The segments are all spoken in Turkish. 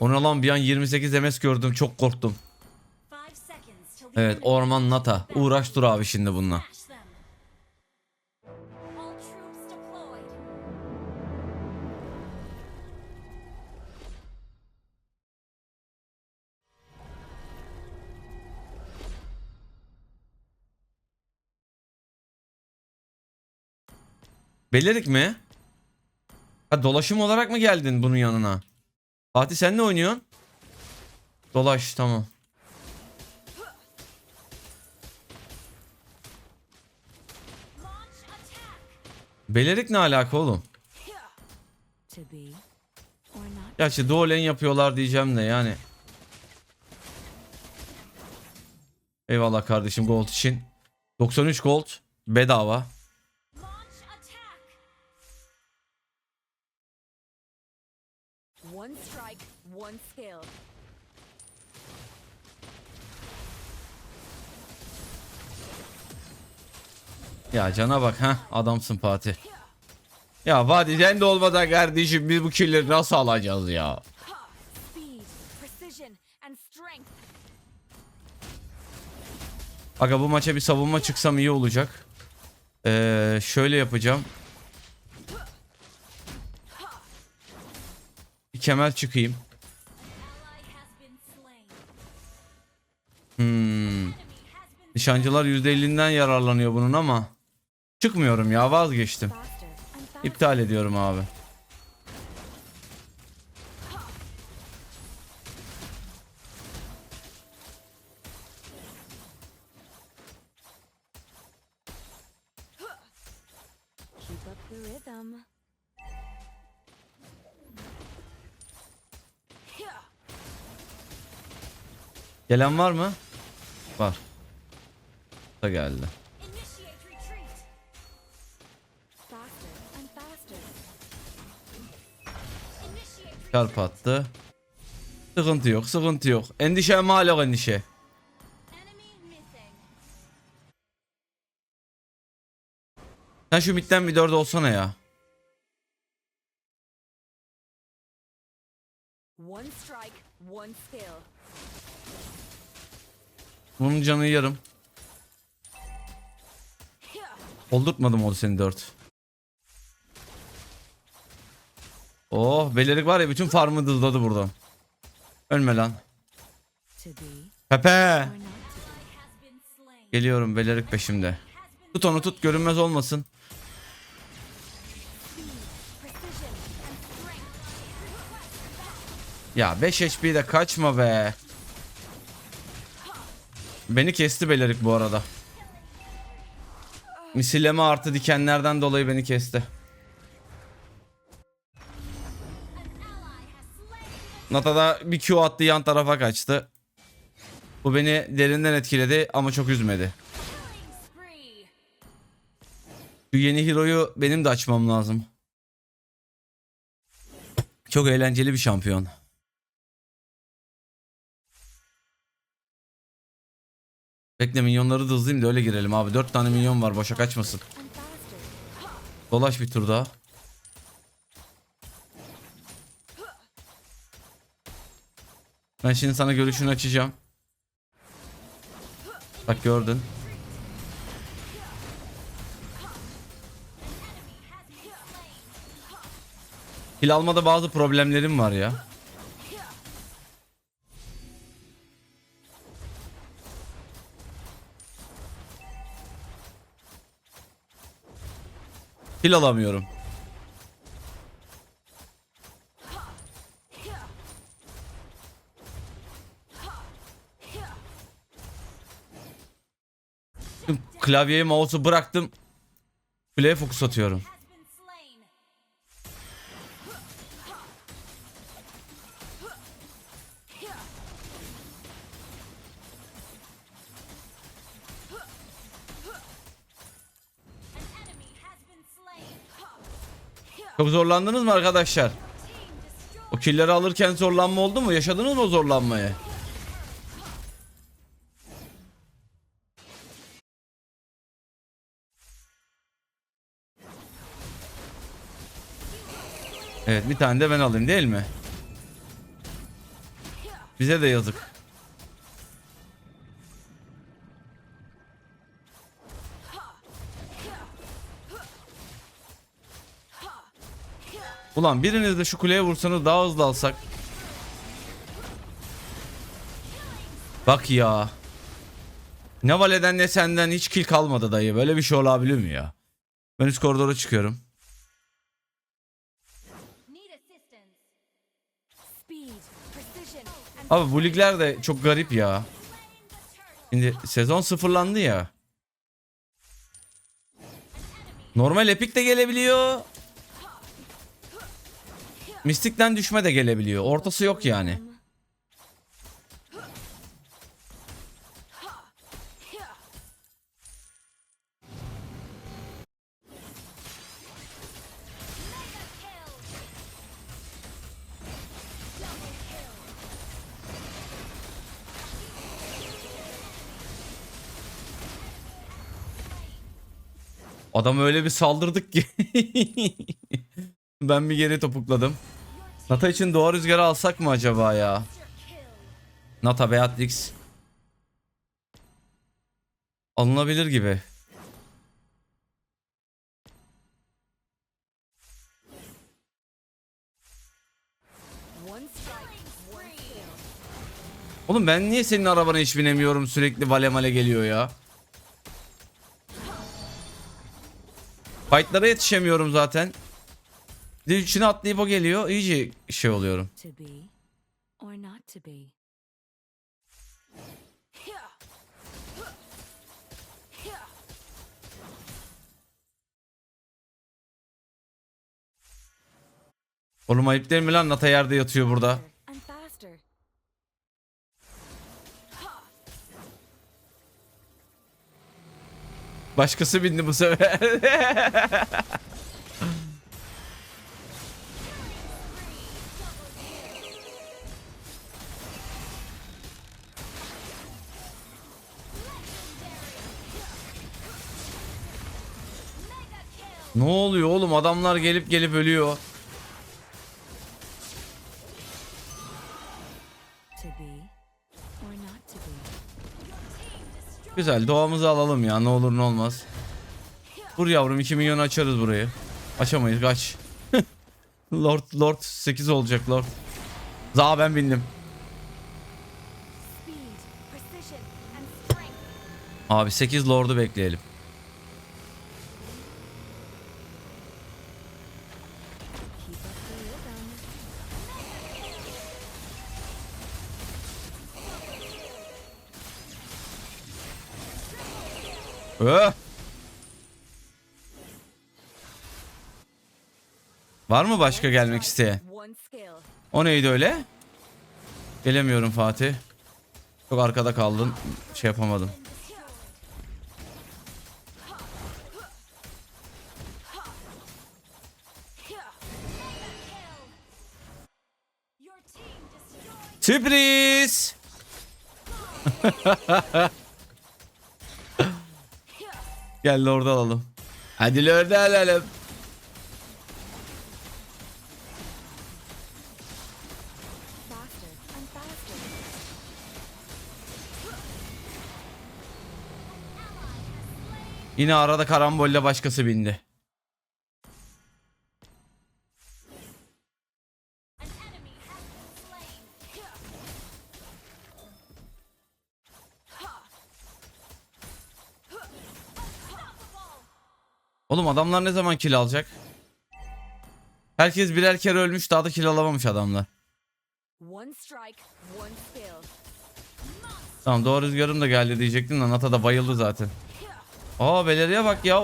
Ona lan bir an 28 MS gördüm çok korktum. Evet orman nata. Uğraş dur abi şimdi bununla. Belirik mi? Ha dolaşım olarak mı geldin bunun yanına? Fatih sen ne oynuyorsun? Dolaş tamam. Belirik ne alaka oğlum? Gerçi lane yapıyorlar diyeceğim de yani. Eyvallah kardeşim gold için. 93 gold bedava. One skill. Ya cana bak ha adamsın Fatih. Ya Fatih sen de olmadan kardeşim biz bu killleri nasıl alacağız ya? Aga bu maça bir savunma çıksam iyi olacak. Ee, şöyle yapacağım. Bir kemer çıkayım. Nişancılar %50'den yararlanıyor bunun ama çıkmıyorum ya vazgeçtim. İptal ediyorum abi. Gelen var mı? Var. Da geldi. Çarp attı. Sıkıntı yok, sıkıntı yok. Endişe mal yok endişe. Sen şu midden bir dört olsana ya. One strike, one skill. Bunun canı yarım. Oldurtmadım oldu seni dört. Oh belerik var ya bütün farmı dızladı buradan. Ölme lan. Pepe. Geliyorum belerik peşimde. Tut onu tut görünmez olmasın. Ya 5 HP'de kaçma be. Beni kesti belerik bu arada. Misilleme artı dikenlerden dolayı beni kesti. Nata da bir Q attı yan tarafa kaçtı. Bu beni derinden etkiledi ama çok üzmedi. Şu yeni hero'yu benim de açmam lazım. Çok eğlenceli bir şampiyon. Bekle minyonları da hızlayayım da öyle girelim abi. 4 tane minyon var boşa kaçmasın. Dolaş bir tur daha. Ben şimdi sana görüşünü açacağım. Bak gördün. Kill almada bazı problemlerim var ya. Kill alamıyorum. Klavyeyi mouse'u bıraktım. Play'e fokus atıyorum. Çok zorlandınız mı arkadaşlar? O killleri alırken zorlanma oldu mu? Yaşadınız mı o zorlanmayı? Evet bir tane de ben alayım değil mi? Bize de yazık. Ulan biriniz de şu kuleye vursanız daha hızlı alsak. Bak ya. Ne valeden ne senden hiç kill kalmadı dayı. Böyle bir şey olabilir mi ya? Ben üst koridora çıkıyorum. Abi bu ligler de çok garip ya. Şimdi sezon sıfırlandı ya. Normal epik de gelebiliyor. Mistikten düşme de gelebiliyor. Ortası yok yani. Adam öyle bir saldırdık ki. ben bir geri topukladım. Nata için doğa rüzgarı alsak mı acaba ya? Nata Beatrix. Alınabilir gibi. Oğlum ben niye senin arabana hiç binemiyorum sürekli vale male geliyor ya. Fightlara yetişemiyorum zaten. Bir de içine atlayıp o geliyor. İyice şey oluyorum. Oğlum ayıp değil mi lan Nata yerde yatıyor burada. Başkası bindi bu sefer. ne oluyor oğlum adamlar gelip gelip ölüyor. Güzel doğamızı alalım ya ne olur ne olmaz. Vur yavrum 2 milyon açarız burayı. Açamayız kaç. Lord Lord 8 olacak Lord. Za ben bindim. Abi 8 Lord'u bekleyelim. Öh! Var mı başka gelmek isteyen? O neydi öyle? Gelemiyorum Fatih. Çok arkada kaldın. Şey yapamadım. Sürpriz! Gel Lord'u alalım. Hadi Lord'u alalım. Yine arada karambolle başkası bindi. Adamlar ne zaman kill alacak? Herkes birer kere ölmüş daha da kill alamamış adamlar. Tamam doğru rüzgarım da geldi diyecektim de Nata da bayıldı zaten. Aa Beleri'ye bak ya.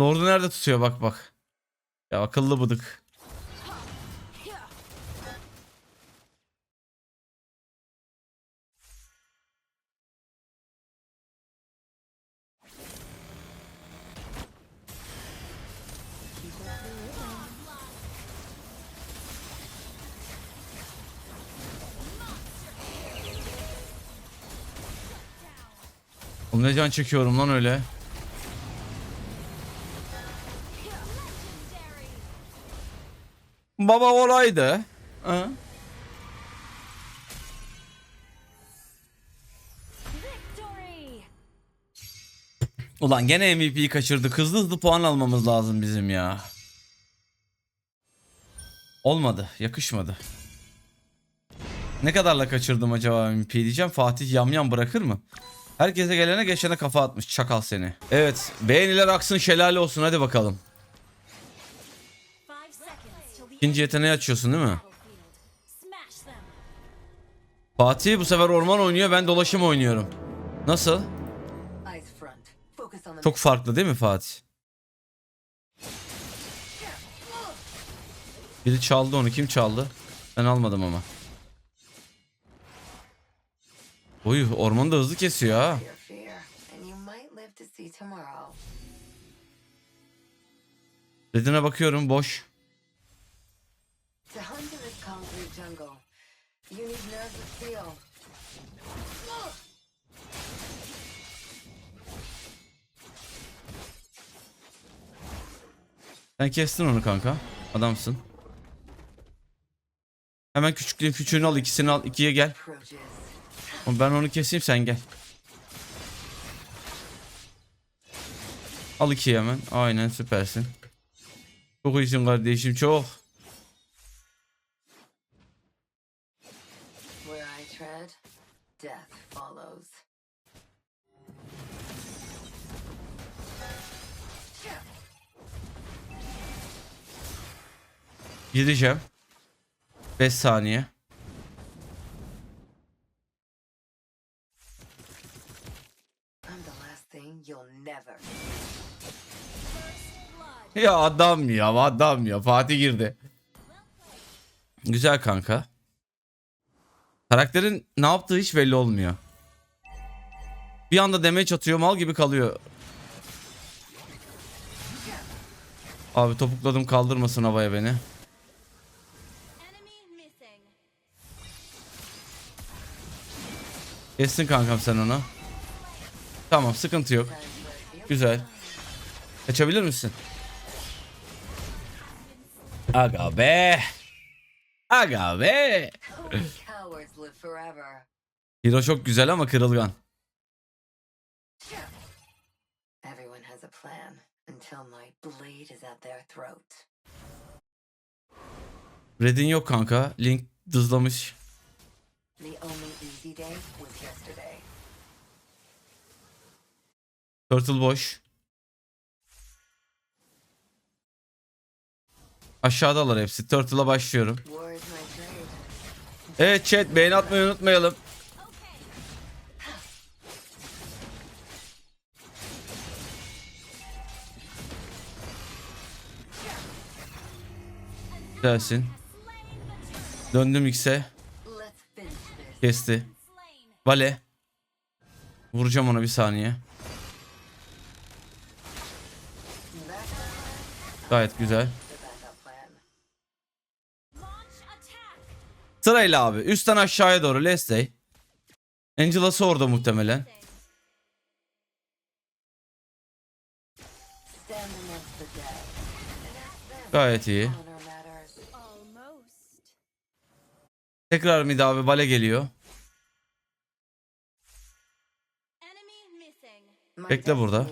Lord'u nerede tutuyor bak bak. Ya akıllı bıdık. can çekiyorum lan öyle. Baba olaydı. Ha? Ulan gene MVP'yi kaçırdık. Hızlı hızlı puan almamız lazım bizim ya. Olmadı. Yakışmadı. Ne kadarla kaçırdım acaba MVP diyeceğim. Fatih yamyam bırakır mı? Herkese gelene geçene kafa atmış. Çakal seni. Evet. Beğeniler aksın şelale olsun. Hadi bakalım. İkinci yeteneği açıyorsun değil mi? Fatih bu sefer orman oynuyor. Ben dolaşım oynuyorum. Nasıl? Çok farklı değil mi Fatih? Biri çaldı onu. Kim çaldı? Ben almadım ama. Oy ormanı da hızlı kesiyor ha. Dediğine bakıyorum boş. Sen kestin onu kanka. Adamsın. Hemen küçüklüğün küçüğünü al ikisini al ikiye gel. Ben onu keseyim sen gel. Al ikiye hemen. Aynen süpersin. Çok iyisin kardeşim çok. Gideceğim. 5 saniye. Ya adam ya adam ya Fatih girdi. Güzel kanka. Karakterin ne yaptığı hiç belli olmuyor. Bir anda damage atıyor mal gibi kalıyor. Abi topukladım kaldırmasın havaya beni. Kessin kankam sen onu. Tamam sıkıntı yok. Güzel. Kaçabilir misin? Aga be. Aga be. Hero çok güzel ama kırılgan. Everyone has a plan until my blade is at their throat. Red'in yok kanka. Link dızlamış. Turtle boş. Aşağıdalar hepsi. Turtle'a başlıyorum. Evet chat beğeni atmayı unutmayalım. Gelsin. Döndüm X'e. Kesti. Vale. Vuracağım ona bir saniye. Gayet güzel. Sırayla abi. Üstten aşağıya doğru. Leslie. Angela'sı orada muhtemelen. Gayet iyi. Tekrar mid abi bale geliyor. Bekle burada.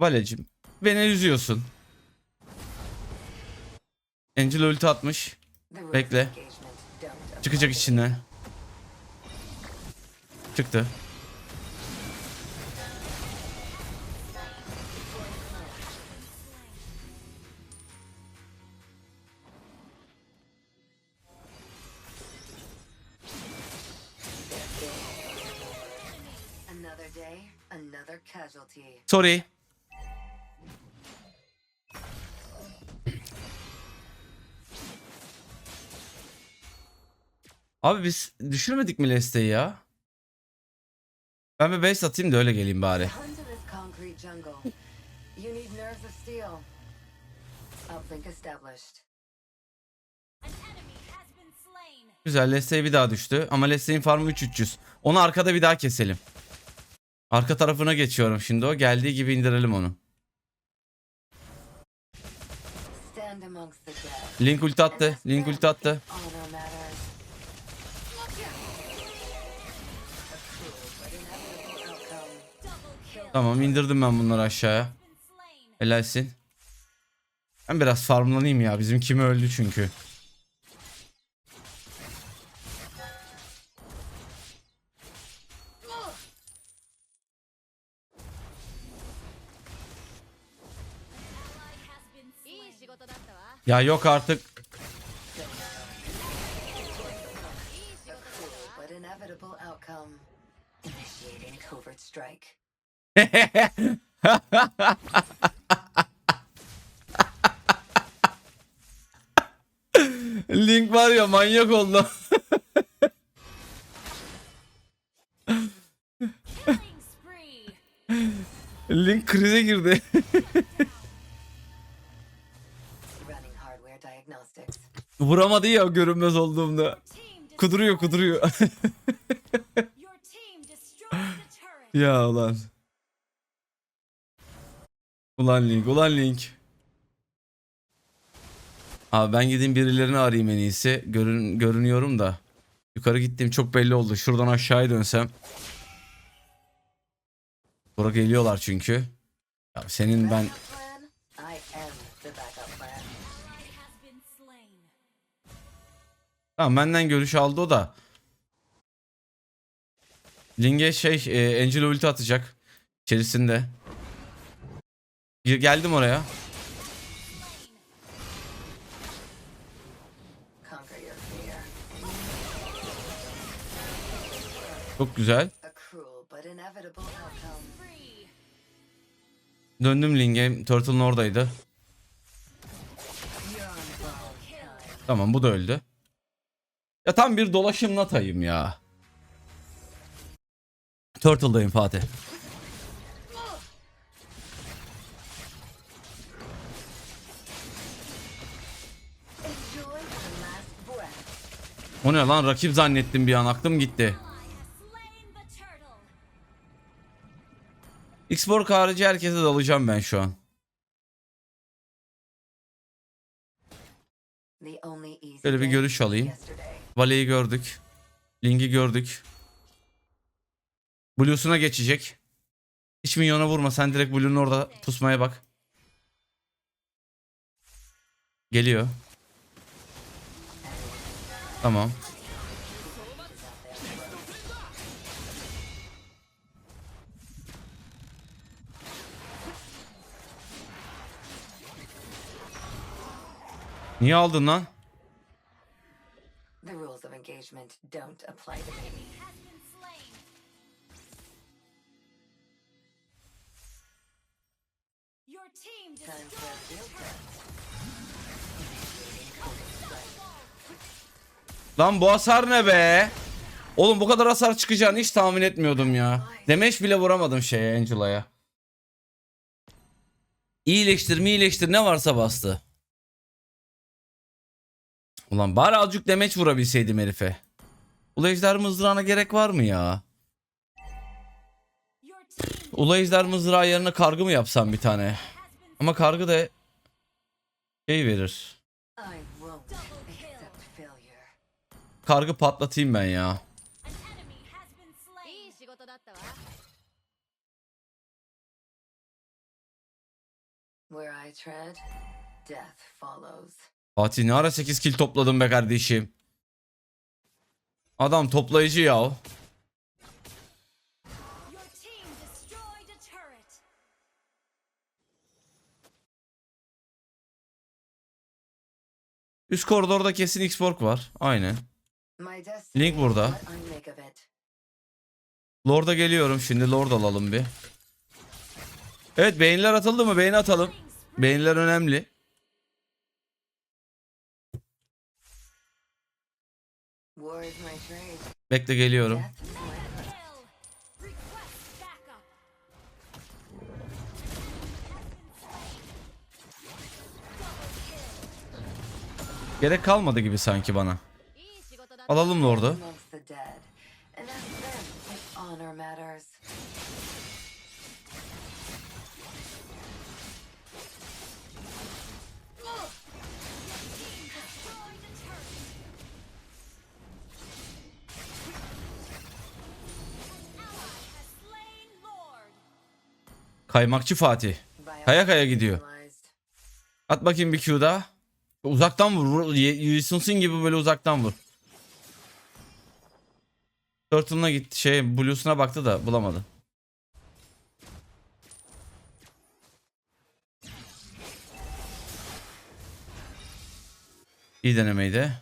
Valecim. Beni üzüyorsun. Angel ulti atmış. Bekle. Çıkacak içinden. Çıktı. Sorry. Abi biz düşürmedik mi Leste'yi ya? Ben bir base atayım da öyle geleyim bari. Güzel Leste'ye bir daha düştü. Ama Leste'nin farmı 3300. Onu arkada bir daha keselim. Arka tarafına geçiyorum şimdi o. Geldiği gibi indirelim onu. Link ulti attı. Link ulti attı. Tamam indirdim ben bunları aşağıya. Helalsin. Ben biraz farmlanayım ya. Bizim kimi öldü çünkü. Ya yok artık. Outcome. Initiating covert strike. Link var ya manyak oldu. Link krize girdi. Vuramadı ya görünmez olduğumda. Kuduruyor kuduruyor. Ya ulan. Ulan Link ulan Link. Abi ben gideyim birilerini arayayım en iyisi. Görün, görünüyorum da. Yukarı gittiğim çok belli oldu. Şuradan aşağıya dönsem. Bura geliyorlar çünkü. Ya senin ben. Tamam benden görüş aldı o da. Ling'e şey e, Angel ulti atacak. İçerisinde. Geldim oraya. Çok güzel. Döndüm Ling'e. Turtle'ın oradaydı. Tamam bu da öldü. Ya tam bir dolaşım natayım ya. Turtle'dayım Fatih. O ne lan rakip zannettim bir an aklım gitti. X-Borg harici herkese dalacağım ben şu an. Şöyle bir görüş alayım. Vale'yi gördük. Ling'i gördük. Blue'suna geçecek. Hiç minyona vurma. Sen direkt Blue'nun orada pusmaya bak. Geliyor. Tamam. Niye aldın lan? The rules of engagement don't apply to me. Lan bu hasar ne be? Oğlum bu kadar hasar çıkacağını hiç tahmin etmiyordum ya. Demeç bile vuramadım şeye Angela'ya. İyileştir mi iyileştir ne varsa bastı. Ulan bari azıcık demeç vurabilseydim herife. Ulu ejder mızrağına gerek var mı ya? Ulu ejder mızrağı yerine kargı mı yapsam bir tane? Ama kargı da şey verir. I tread, death follows. Fatih ne ara 8 kill topladın be kardeşim. Adam toplayıcı ya. Üst koridorda kesin X-Borg var. Aynen. Link burada. Lord'a geliyorum şimdi. Lord alalım bir. Evet beyinler atıldı mı? Beyin atalım. Beyinler önemli. Bekle geliyorum. Gerek kalmadı gibi sanki bana. Alalım Lord'u. Kaymakçı Fatih. Kaya kaya gidiyor. At bakayım bir Q daha. Uzaktan vur. vur gibi böyle uzaktan vur. Turtle'ına gitti. Şey Blue'suna baktı da bulamadı. İyi denemeydi.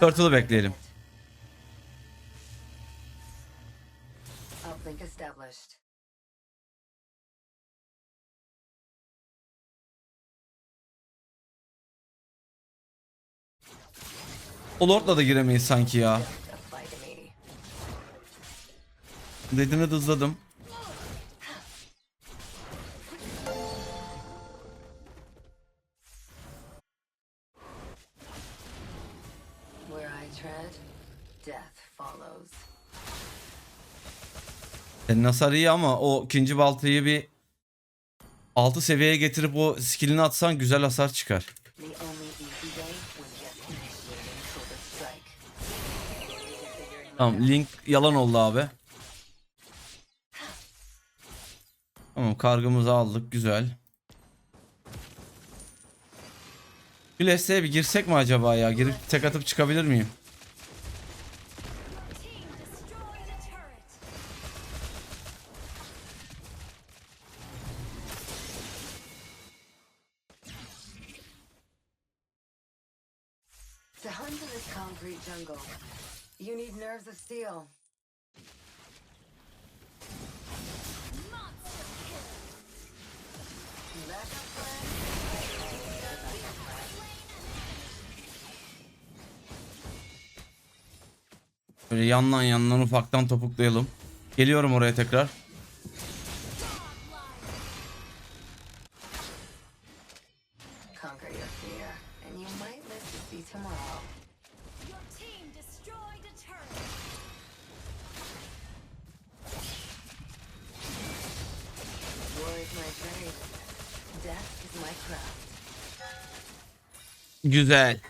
Turtle'ı bekleyelim. O Lord'la da giremeyiz sanki ya. Dediğini hızladım. Senin hasar iyi ama o ikinci baltayı bir 6 seviyeye getirip o skillini atsan güzel hasar çıkar. Tamam Link yalan oldu abi. Tamam kargımızı aldık güzel. Gülese'ye bir girsek mi acaba ya? Girip tek atıp çıkabilir miyim? You need nerves of steel. Böyle yandan yandan ufaktan topuklayalım. Geliyorum oraya tekrar. Güzel.